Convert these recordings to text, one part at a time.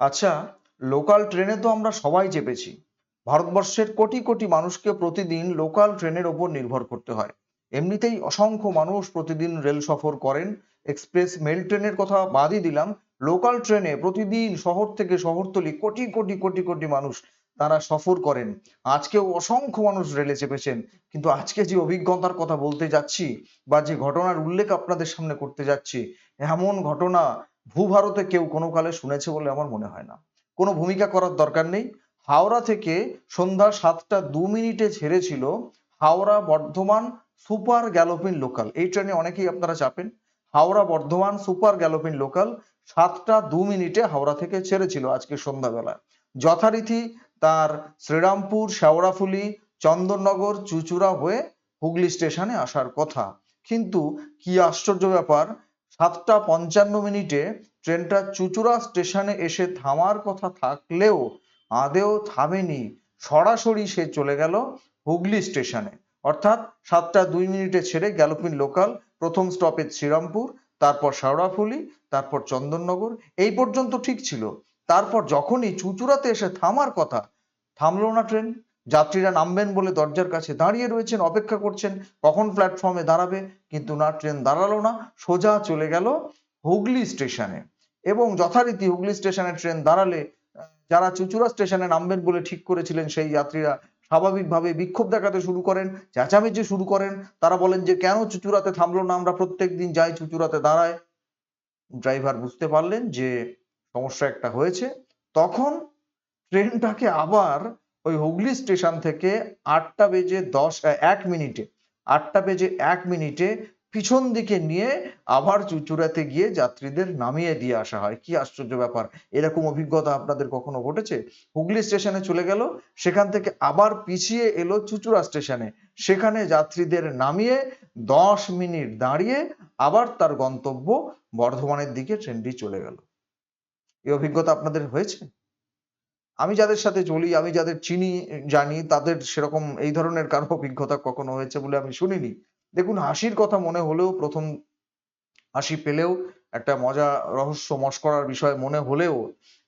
আচ্ছা লোকাল ট্রেনে তো আমরা সবাই চেপেছি। ভারতবর্ষের কোটি কোটি মানুষকে প্রতিদিন লোকাল ট্রেনের ওপর নির্ভর করতে হয়। এমনিতেই অসংখ্য মানুষ প্রতিদিন রেল সফর করেন। এক্সপ্রেস মেল ট্রেনের কথা বাদই দিলাম। লোকাল ট্রেনে প্রতিদিন শহর থেকে শহরতলি কোটি কোটি কোটি কোটি মানুষ তারা সফর করেন। আজকেও অসংখ্য মানুষ রেলে চেপেছেন। কিন্তু আজকে যে অভিজ্ঞতার কথা বলতে যাচ্ছি বা যে ঘটনার উল্লেখ আপনাদের সামনে করতে যাচ্ছি, এমন ঘটনা ভূভারতে কেউ কোনো কালে শুনেছে বলে আমার মনে হয় না। কোনো ভূমিকা করার দরকার নেই। হাওড়া থেকে সন্ধ্যা সাতটা দু মিনিটে ছেড়েছিল Howrah Bardhaman super galloping local. এই ট্রেনে অনেকেই আপনারা চাপেন। Howrah Bardhaman super galloping local সাতটা দু মিনিটে হাওড়া থেকে ছেড়েছিল আজকে সন্ধ্যাবেলা যথারীতি তার শ্রীরামপুর, শেওড়াফুলি, চন্দননগর, চুচুড়া হয়ে হুগলি স্টেশনে আসার কথা। কিন্তু কি আশ্চর্য ব্যাপার সাতটা পঞ্চান্ন মিনিটে ট্রেনটা চুচুড়া স্টেশনে এসে থামার কথা থাকলেও আদেও থামেনি। সরাসরি সে চলে গেল হুগলি স্টেশনে। অর্থাৎ সাতটা দুই মিনিটে ছেড়ে গ্যালোপিন লোকাল, প্রথম স্টপেজ শ্রীরামপুর, তারপর শেওড়াফুলি, তারপর চন্দননগর, এই পর্যন্ত ঠিক ছিল। তারপর যখনই চুচুড়াতে এসে থামার কথা, থামলো না ট্রেন। যাত্রীরা নামবেন বলে দরজার কাছে দাঁড়িয়ে রয়েছেন, অপেক্ষা করছেন কখন প্ল্যাটফর্মে দাঁড়াবে, কিন্তু না ট্রেন দাঁড়াল না, সোজা চলে গেল হুগলি স্টেশনে এবং যথারীতি হুগলি স্টেশনে ট্রেন দাঁড়ালে, যারা চুচুড়া স্টেশনে নামবেন বলে ঠিক করেছিলেন সেই যাত্রীরা স্বাভাবিকভাবে বিক্ষোভ দেখাতে শুরু করেন, চেঁচামেচি শুরু করেন। তারা বলেন যে, কেন চুচুড়াতে থামলো না? আমরা প্রত্যেক দিন যাই চুচুড়াতে দাঁড়ায় ড্রাইভার বুঝতে পারলেন যে সমস্যা একটা হয়েছে। তখন ট্রেনটাকে আবার ওই হুগলি স্টেশন থেকে আটটা বেজে দশ এক মিনিটে, আটটা বেজে এক মিনিটে পিছন দিকে নিয়ে আবার চুচুড়াতে গিয়ে যাত্রীদের নামিয়ে দিয়ে আসা হয়। কি আশ্চর্য ব্যাপার! এরকম অভিজ্ঞতা আপনাদের কখনো ঘটেছে? হুগলি স্টেশনে চলে গেল, সেখান থেকে আবার পিছিয়ে এলো চুচুড়া স্টেশনে। সেখানে যাত্রীদের নামিয়ে দশ মিনিট দাঁড়িয়ে আবার তার গন্তব্য বর্ধমানের দিকে ট্রেনটি চলে গেল। এই অভিজ্ঞতা আপনাদের হয়েছে? আমি যাদের সাথে চলি, আমি যাদের চিনি, জানি, তাদের সেরকম এই ধরনের কারও অভিজ্ঞতা কখনো হয়েছে বলে আমি শুনিনি। দেখুন, হাসির কথা মনে হলেও, প্রথম হাসি পেলেও, একটা মজা, রহস্য মস্করার বিষয় মনে হলেও,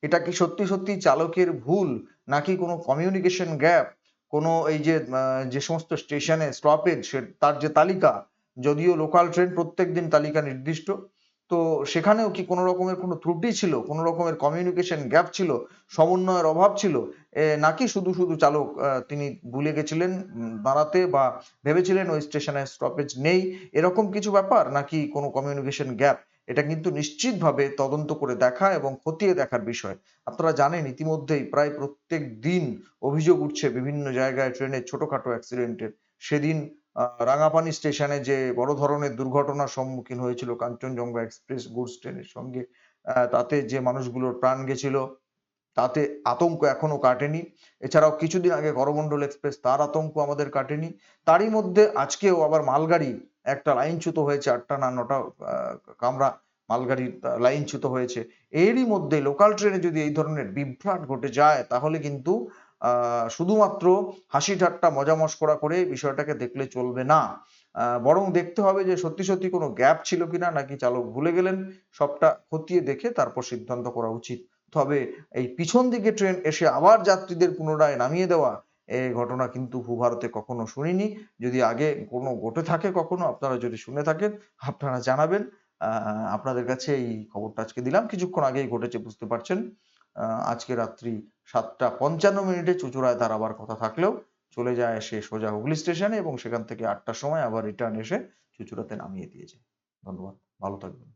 এটা কি সত্যি সত্যি চালকের ভুল? নাকি কোনো কমিউনিকেশন গ্যাপ কোনো এই যে যে সমস্ত স্টেশনে স্টপেজ তার যে তালিকা, যদিও লোকাল ট্রেন প্রত্যেক দিন তালিকা নির্দিষ্ট তো সেখানেও কি কোনো রকমের কোনো ত্রুটি ছিল? কোনো রকমের কমিউনিকেশন গ্যাপ ছিল? সমন্বয়ের অভাব ছিল? নাকি শুধু শুধু চালক তিনি ভুলে গেছিলেন দাঁড়াতে বা ভেবেছিলেন ওই স্টেশনে স্টপেজ নেই? এরকম কিছু ব্যাপার? নাকি কোনো কমিউনিকেশন গ্যাপ এটা কিন্তু নিশ্চিতভাবে তদন্ত করে দেখা এবং খতিয়ে দেখার বিষয়। আপনারা জানেন, ইতিমধ্যেই প্রায় প্রত্যেক দিন অভিযোগ উঠছে বিভিন্ন জায়গায় ট্রেনের ছোটখাটো অ্যাক্সিডেন্টের সেদিন রাঙাপানি স্টেশনে যে বড় ধরনের দুর্ঘটনার সম্মুখীন হয়েছিল কাঞ্চনজঙ্ঘা এক্সপ্রেস গুডস ট্রেনের সঙ্গে তাতে যে মানুষগুলোর প্রাণ গেছিল, তাতে আতঙ্ক এখনও কাটেনি। এছাড়াও কিছুদিন আগে করমণ্ডল এক্সপ্রেস তার আতঙ্ক আমাদের কাটেনি। তারই মধ্যে আজকেও আবার মালগাড়ি একটা লাইনচ্যুত হয়েছে আটটা না নটা কামরা মালগাড়ির লাইনচ্যুত হয়েছে। এরই মধ্যে লোকাল ট্রেনে যদি এই ধরনের বিভ্রাট ঘটে যায়, তাহলে কিন্তু শুধুমাত্র হাসি ঠাট্টা, মজা মস্করা করে বিষয়টাকে দেখলে চলবে না। বরং দেখতে হবে যে সত্যি সত্যি কোনো গ্যাপ ছিল কিনা, নাকি চালক ভুলে গেলেন সবটা খতিয়ে দেখে তারপর সিদ্ধান্ত করা উচিত। তবে এই পিছন দিকে ট্রেন এসে আবার যাত্রীদের পুনরায় নামিয়ে দেওয়া এই ঘটনা কিন্তু ভূভারতে কখনো শুনিনি। যদি আগে কোনো ঘটে থাকে কখনো, আপনারা যদি শুনে থাকেন, আপনারা জানাবেন। আপনাদের কাছে এই খবরটা আজকে দিলাম। কিছুক্ষণ আগেই ঘটেছে, বুঝতে পারছেন। আজকে রাত্রি সাতটা পঞ্চান্ন মিনিটে চুচুড়ায় তার আবার কথা থাকলেও চলে যায় সে সোজা হুগলি স্টেশনে এবং সেখান থেকে আটটার সময় আবার রিটার্ন এসে চুচুড়াতে নামিয়ে দিয়েছে। ধন্যবাদ। ভালো থাকবেন।